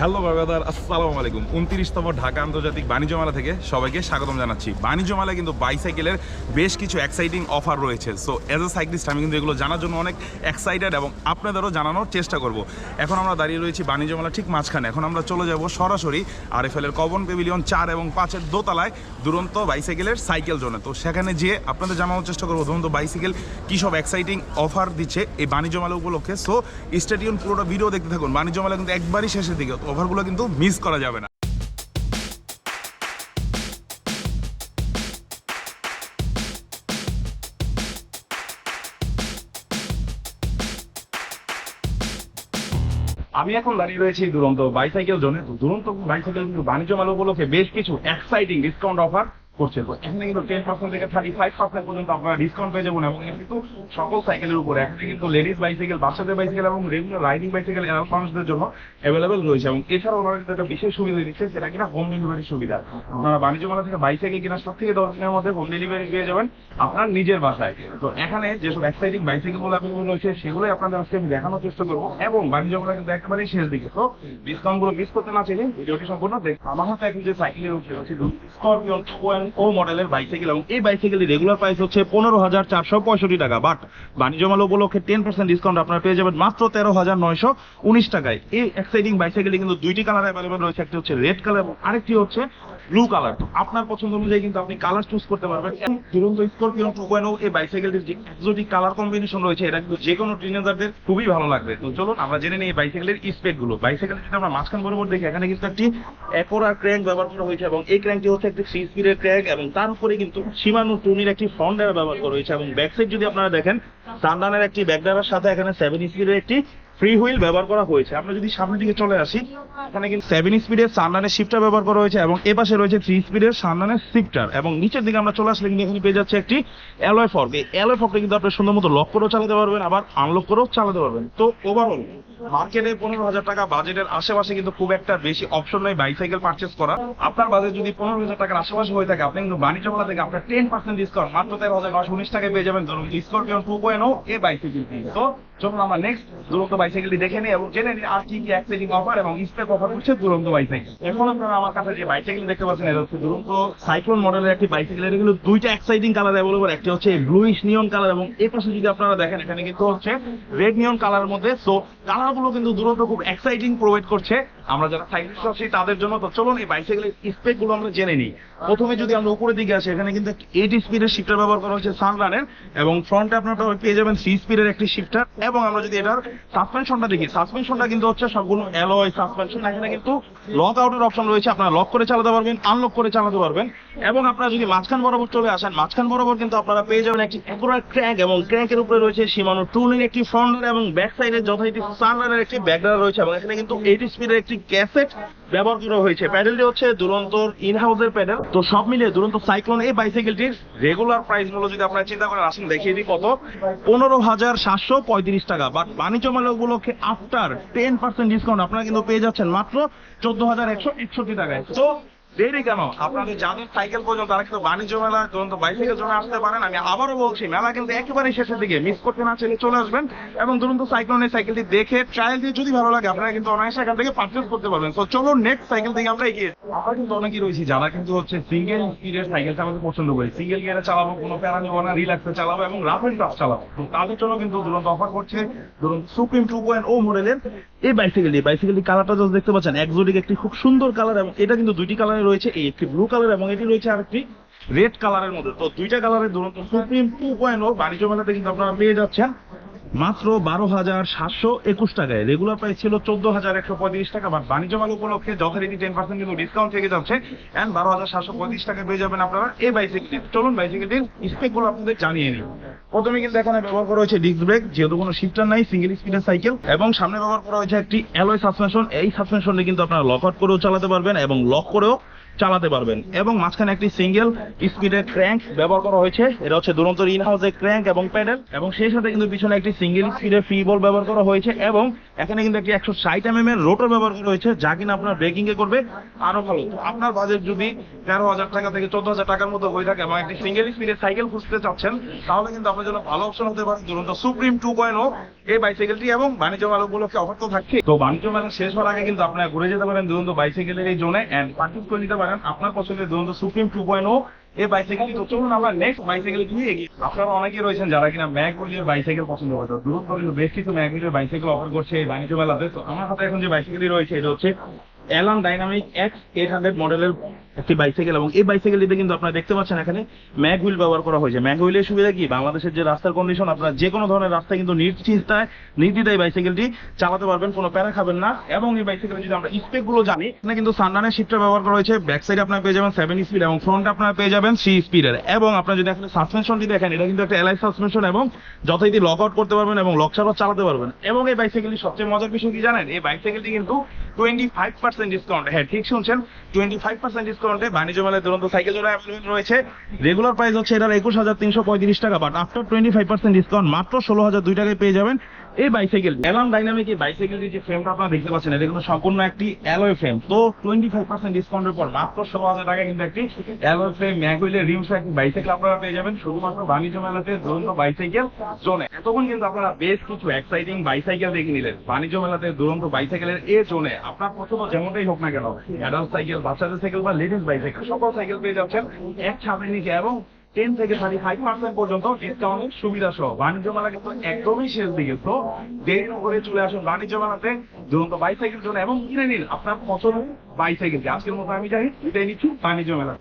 Hello বাবাদার আসসালামু আলাইকুম উনত্রিশতম ঢাকা আন্তর্জাতিক বাণিজ্য মেলা থেকে সবাইকে স্বাগতম জানাচ্ছি। বাণিজ্য মেলায় কিন্তু বাইসাইকেলের বেশ কিছু এক্সাইটিং অফার রয়েছে। সো এজ এ সাইক্লিস্ট আমি কিন্তু এগুলো জানার জন্য অনেক এক্সাইটেড এবং আপনাদেরও জানানোর চেষ্টা করব। এখন আমরা দাঁড়িয়ে রয়েছি বাণিজ্য মেলা ঠিক মাঝখানে। এখন আমরা চলে যাব সরাসরি আর এফ এর কবন পেভিলিয়ন চার এবং পাঁচের দোতলায় দুরন্ত বাইসাইকেলের সাইকেল জোনে তো সেখানে যেয়ে আপনাদের জানানোর চেষ্টা করব, দুরন্ত বাইসাইকেল কী সব এক্সাইটিং অফার দিচ্ছে এই বাণিজ্য মেলা উপলক্ষে। সো স্টেডিয়াম পুরোটা ভিডিও দেখতে থাকুন। বাণিজ্য মেলা কিন্তু একবারই শেষের দিকে। তো ওভারগুলো কিন্তু মিস করা যাবে না। আমি এখন দাঁড়িয়ে রয়েছি দুরন্ত বাইসাইকেল জোনে দুরন্ত বাইসাইকেল কিন্তু বাণিজ্য মেলা উপলক্ষে বেশ কিছু এক্সাইটিং ডিসকাউন্ট অফার তো এখানে কিন্তু টেন পার্সেন্ট থেকে থার্টি ফাইভ পার্সেন্ট পর্যন্ত আপনারা ডিসকাউন্ট পেয়ে যাবেন এবং কিন্তু সকল সাইকেলের উপরে এখানে কিন্তু লেডিস বাইসাইকেল বাচ্চাদের বাইসাইকেল এবং রেগুলার রাইডিং বাইসাইকেল এরাল মানুষদের জন্য অ্যাভেলেবেল রয়েছে। এবং এছাড়াও ওনারা কিন্তু একটা বিশেষ সুবিধা দিচ্ছে, সেটা কিনা হোম সুবিধা। আপনারা বাণিজ্য মেলা থেকে বাইসাইকেল কিনা সব থেকে দশ দিনের মধ্যে হোম ডেলিভারি পেয়ে যাবেন আপনার নিজের বাসায়। তো এখানে যেসব এক্সাইটিং বাইসাইকেলগুলো আপনি রয়েছে, সেগুলোই আপনাদের আজকে আমি দেখানোর চেষ্টা করব। এবং বাণিজ্য মেলা কিন্তু একেবারেই শেষ দিকে। তো ডিসকাউন্টগুলো মিস করতে না চাইলে ভিডিওটি সম্পূর্ণ দেখ আমার হাতে এখন যে সাইকেলের উপরে স্করপিয়ন ও মডেলের বাইসাইকেল এবং এই বাইসাইকেলের রেগুলার প্রাইস হচ্ছে পনেরো হাজার চারশো পঁয়ষট্টি টাকা। বাট বাণিজ্য মেলা উপলক্ষে টেন পার্সেন্ট ডিসকাউন্ট আপনারা পেয়ে যাবেন মাত্র তেরো হাজার নয়শো উনিশ টাকায়। এই এক্সাইটিং বাইসাইকেলটি কিন্তু দুইটি কালার অ্যাভেলেবেল রয়েছে, একটি হচ্ছে রেড কালার এবং আরেকটি হচ্ছে ব্লু কালার তো। আপনার পছন্দ অনুযায়ী কিন্তু আপনি কালার চুজ করতে পারবেন। দুরন্ত স্করপিয়ন টু পয়েন্ট এই বাইসাইকেলটির যে এক্সোটিক কালার কম্বিনেশন রয়েছে, এটা কিন্তু যে কোনো টিনেজারদের খুবই ভালো লাগবে। তো চলুন, আমরা জেনে নিই এই বাইসাইকেলের স্পেকগুলো। বাইসাইকেল যদি আমরা মাঝখান বরাবর দেখি, এখানে কিন্তু একটি একোরা ক্র্যাঙ্ক ব্যবহার করা হয়েছে এবং এই ক্র্যাঙ্কটি হচ্ছে একটি থ্রি স্পিডের ক্র্যাঙ্ক এবং তার উপরে কিন্তু সীমানো টুনির একটি ফ্রন্ট ড্রাইভার ব্যবহার করা হয়েছে এবং ব্যাক সাইড যদি আপনারা দেখেন সানডানের একটি ব্যাক ড্রাইভার সাথে এখানে সেভেন স্পিডের একটি ফ্রি হুইল ব্যবহার করা হয়েছে। আমরা যদি সামনের দিকে চলে আসি এখানে কিন্তু সেভেন স্পিডের সানডানের শিফটার ব্যবহার করা হয়েছে এবং এ পাশে রয়েছে থ্রি স্পিডের সানডানের শিফটার এবং নিচের দিকে আমরা চলে আসলে কিন্তু এখানে পেয়ে যাচ্ছে একটি অ্যালয় ফর্ক এই অ্যালয় ফর্কটা কিন্তু আপনি সুন্দর মতো লক করেও চালাতে পারবেন, আবার আনলক করেও চালাতে পারবেন। তো ওভারঅল মার্কেটে পনেরো হাজার টাকা বাজেটের আশেপাশে কিন্তু খুব একটা বেশি অপশন নেই বাইসাইকেল পারচেস করা আপনার বাজেট যদি পনেরো হাজার টাকার আশেপাশে হয়ে থাকে, আপনি কিন্তু বাণিজ্য মেলা থেকে আপনার টেন পার্সেন্ট ডিসকাউন্ট মাত্র তেরো হাজার নশো উনিশ টাকায় পেয়ে যাবেন। ধরুন scorpion two point O a bicycle তো চলুন আমরা নেক্সট দুরন্ত বাইসাইকেলটি দেখে নিই এবং জেনে নিই আর কি কি এক্সাইটিং অফার এবং স্পেক অফার করছে দুরন্ত বাইসাইকেল এখন আপনারা আমার কাছে যে বাইসাইকেল দেখতে পাচ্ছেন, এটা হচ্ছে দুরন্ত সাইক্লোন মডেলের একটি বাইসাইকেল এটা কিন্তু দুইটা এক্সাইটিং কালার অ্যাভেলেবল একটি হচ্ছে ব্লুইশ নিয়ন কালার এবং এই পাশে যদি আপনারা দেখেন, এখানে কিন্তু হচ্ছে রেড নিয়ন কালারের মধ্যে। সো কালারগুলো কিন্তু দুরন্ত খুব এক্সাইটিং প্রোভাইড করছে। আমরা যারা সাইক্লিস্ট আছি, তাদের জন্য তো চলুন এই বাইসাইকেলের স্পেকগুলো আমরা জেনে নিই। প্রথমে যদি আমরা উপরের দিকে আসি, এখানে কিন্তু এইট স্পিডের শিফটার ব্যবহার করা হচ্ছে সানরানের এবং ফ্রন্টে আপনারা পেয়ে যাবেন থ্রি স্পিডের একটি শিফটার এবং আমরা যদি এটার সাসপেনশনটা দেখি সাসপেনশনটা কিন্তু হচ্ছে সবগুলো অ্যালয় সাসপেনশন এখানে কিন্তু লক আউটের অপশন রয়েছে, আপনারা লক করে চালাতে পারবেন আনলক করে চালাতে পারবেন। এবং আপনারা যদি মাঝখান বরাবর চলে আসেন, মাঝখান বরাবর কিন্তু আপনারা পেয়ে যাবেন একটি অ্যাকুরেট ক্র্যাঙ্ক এবং ক্র্যাঙ্কের উপরে রয়েছে সীমানো টুলের একটি ফ্রন্ট এবং ব্যাক সাইডে যথারীতি সানরানের একটি ব্যাকডার রয়েছে এবং এখানে কিন্তু এইট স্পিডের একটি ক্যাসেট ব্যবহার করা হয়েছে। প্যাডেলটি হচ্ছে দুরন্তর ইন হাউসের প্যাডেল তো সব মিলিয়ে দুরন্ত সাইক্লোন এই বাইসাইকেলটির রেগুলার প্রাইস মূল্য যদি আপনারা চিন্তা করেন, আসুন দেখিয়ে দিই কত। পনেরো হাজার সাতশো পঁয়ত্রিশ টাকা। বাট বাণিজ্য মেলা উপলক্ষে আফটার টেন পার্সেন্ট ডিসকাউন্ট আপনারা কিন্তু পেয়ে যাচ্ছেন মাত্র চোদ্দ হাজার একশো একষট্টি টাকায়। তো দেরি কেন? আপনাদের যাদের সাইকেল পর্যন্ত তারা কিন্তু বাণিজ্য মেলা দুরন্ত বাইসাইকেল জন্য আসতে পারেন আমি আবারও বলছি মেলা কিন্তু একেবারে শেষের দিকে। মিস করতে না চাইলে চলে আসবেন এবং দুরন্ত সাইক্লোনের সাইকেলটি দেখে ট্রায়াল দিয়ে যদি ভালো লাগে আপনারা কিন্তু অনায়াসে এখান থেকে পারচেস করতে পারবেন। তো চলো নেক্সট সাইকেল থেকে আমরা এগিয়ে আমরা কিন্তু অনেকেই রয়েছি যারা কিন্তু হচ্ছে সিঙ্গেল স্পিডের সাইকেল চালাতে পছন্দ করি। সিঙ্গেল গিয়ারে চালাবো কোনো প্যারা নেব না রিল্যাক্সে চালাবো এবং রাফ এন্ড টাফ চালাবো। তো তাদের জন্য কিন্তু দুরন্ত অফার করছে ধরুন সুপ্রিম টু পয়েন্ট ও মডেলের এই বাইসাইকেলটি বাইসাইকেলটি কালারটা জাস্ট দেখতে পাচ্ছেন একজোটিক একটি খুব সুন্দর কালার এবং এটা কিন্তু দুইটি কালারে রয়েছে, এই একটি ব্লু কালার এবং এটি রয়েছে আরেকটি রেড কালারের মধ্যে। তো দুইটা কালারের দুরন্ত সুপ্রিম টু পয়েন্ট ও বাণিজ্য মেলাতে কিন্তু আপনারা পেয়ে যাচ্ছেন। মাত্র বারো হাজার সাতশো একুশ টাকায়। রেগুলার প্রাইস ছিল চোদ্দ হাজার একশো পঁয়ত্রিশ টাকা বাট বাণিজ্য মেলা উপলক্ষে যথারীতি টেন পার্সেন্ট কিন্তু ডিসকাউন্ট থেকে যাচ্ছে। এন্ড বারো হাজার সাতশো পঁয়ত্রিশ টাকায় পেয়ে যাবেন আপনারা এই বাইসাইকেলটি চলুন বাইসাইকেলটির স্পেকগুলো আপনাদের জানিয়ে নিই। প্রথমে কিন্তু এখানে ব্যবহার করা হয়েছে ডিস্ক ব্রেক যেহেতু কোনো শিফটার নাই সিঙ্গেল স্পিডের সাইকেল এবং সামনে ব্যবহার করা হয়েছে একটি অ্যালয় সাসপেনশন এই সাসপেনশনে কিন্তু আপনারা লক আউট করেও চালাতে পারবেন এবং লক করেও চালাতে পারবেন। এবং মাঝখানে একটি সিঙ্গেল স্পিডের ক্র্যাঙ্ক ব্যবহার করা হয়েছে। এটা হচ্ছে দুরন্ত ইন হাউসের ক্র্যাঙ্ক এবং প্যাডেল। এবং সেই সাথে কিন্তু পিছনে একটি সিঙ্গেল স্পিডের ফ্রি বল ব্যবহার করা হয়েছে। এবং এখানে কিন্তু একটি একশো ষাট এম এর রোটর ব্যবহার করা হয়েছে, যা কিনা আপনার ব্রেকিং এ করবে আরও ভালো। আপনার বাজেট যদি তেরো হাজার টাকা থেকে চোদ্দ হাজার টাকার মতো হয়ে থাকে এবং একটি সিঙ্গেল স্পিডের সাইকেল খুঁজতে চাচ্ছেন, তাহলে কিন্তু আপনার জন্য ভালো অপশন হতে পারে দুরন্ত সুপ্রিম টু পয়েন্ট এই বাইসাইকেলটি এবং বাণিজ্য মেলা উপলক্ষে অফার তো থাকছে তো বাণিজ্য মেলা শেষ হওয়ার আগে কিন্তু আপনারা ঘুরে যেতে পারেন দুরন্ত বাইসাইকেলের এই জোনে এন্ড পার্টিস করে নিতে পারেন। আপনার পছন্দের দুরন্ত সুপ্রিম টু পয়েন্ট এই বাইসাইকেল তো চলুন, আমরা নেক্সট বাইসাইকেল নিয়ে এগিয়ে আপনারা অনেকেই রয়েছেন যারা কিনা ম্যাক উইলের বাইসাইকেল পছন্দ করে তো পর্যন্ত বেশ কিছু ম্যাক উইলের বাইসাইকেল অফার করছে এই বাণিজ্য মেলাতে। তো আমার হাতে এখন যে বাইসাইকেলই রয়েছে, এটা হচ্ছে Alan dynamic X eight hundred মডেলের একটি বাইসাইকেল এবং এই বাইসাইকেলটিতে কিন্তু আপনারা দেখতে পাচ্ছেন এখানে ম্যাগ হুইল ব্যবহার করা হয়েছে। ম্যাগ হুইলের সুবিধা কি? বাংলাদেশের যে রাস্তার কন্ডিশন আপনারা যে কোনো ধরনের রাস্তায় কিন্তু নিশ্চিন্তায়, নির্দ্বিধায় বাইসাইকেলটি চালাতে পারবেন, কোনো প্যারা খাবেন না। এবং এই বাইসাইকেলে যদি আমরা স্পেকগুলো জানি, এখানে কিন্তু সানডানের শিফটার ব্যবহার করা হয়েছে। ব্যাক সাইড আপনারা পেয়ে যাবেন সেভেন স্পিড এবং ফ্রন্ট আপনারা পেয়ে যাবেন থ্রি স্পিডের এবং আপনারা যদি এখানে সাসপেনশনটি দেখেন, এটা কিন্তু একটা এলআই সাসপেনশন এবং যথারীতি লক আউট করতে পারবেন এবং লক ছাড়াও চালাতে পারবেন। এবং এই বাইসাইকেলটি সবচেয়ে মজার বিষয় কি জানেন? এই বাইসাইকেলটি কিন্তু হ্যাঁ ঠিক শুনছেন? টোয়েন্টি ফাইভ পার্সেন্ট ডিসকাউন্টে বাণিজ্য দুরন্ত সাইকেল রেগুলার প্রাইস হচ্ছে এটার একুশ হাজার তিনশো পঁয়ত্রিশ টাকা but after twenty five percent discount মাত্র ষোলো হাজার দুই টাকায় পেয়ে যাবেন। এই বাইসাইকেল এলন ডাইনামিক এই বাইসাইকেলটির যে ফ্রেমটা আপনারা দেখতে পাচ্ছেন, এটা কিন্তু সম্পূর্ণ একটি অ্যালয় ফ্রেম তো টোয়েন্টি ফাইভ পার্সেন্ট ডিসকাউন্টের পর মাত্র ষোলো হাজার টাকা কিন্তু একটি অ্যালয় ফ্রেম ম্যাগুইলের রিমস একটি বাইসাইকেল আপনারা পেয়ে যাবেন। শুধুমাত্র বাণিজ্য মেলাতে দুরন্ত বাইসাইকেল জোনে এতক্ষণ কিন্তু আপনারা বেশ কিছু এক্সাইটিং বাইসাইকেল দেখে নিলেন। বাণিজ্য মেলাতে দুরন্ত বাইসাইকেলের এ জোনে আপনার পছন্দ যেমনটাই হোক না কেন অ্যাডাল্ট সাইকেল বাচ্চাদের সাইকেল বা লেডিস বাইসাইকেল সকল সাইকেল পেয়ে যাচ্ছেন এক ছাদের নিচে এবং টেন থেকে থার্টি ফাইভ পার্সেন্ট পর্যন্ত ডিসকাউন্টের সুবিধা সহ বাণিজ্য মেলা কিন্তু একদমই শেষ দিকে, তো দেরি করে চলে আসুন বাণিজ্য মেলাতে। দুরন্ত বাইসাইকেল জন্য এবং কিনে নিন আপনার পছন্দ বাইসাইকেল আজকের মতো আমি জানি নিচ্ছি বাণিজ্য মেলা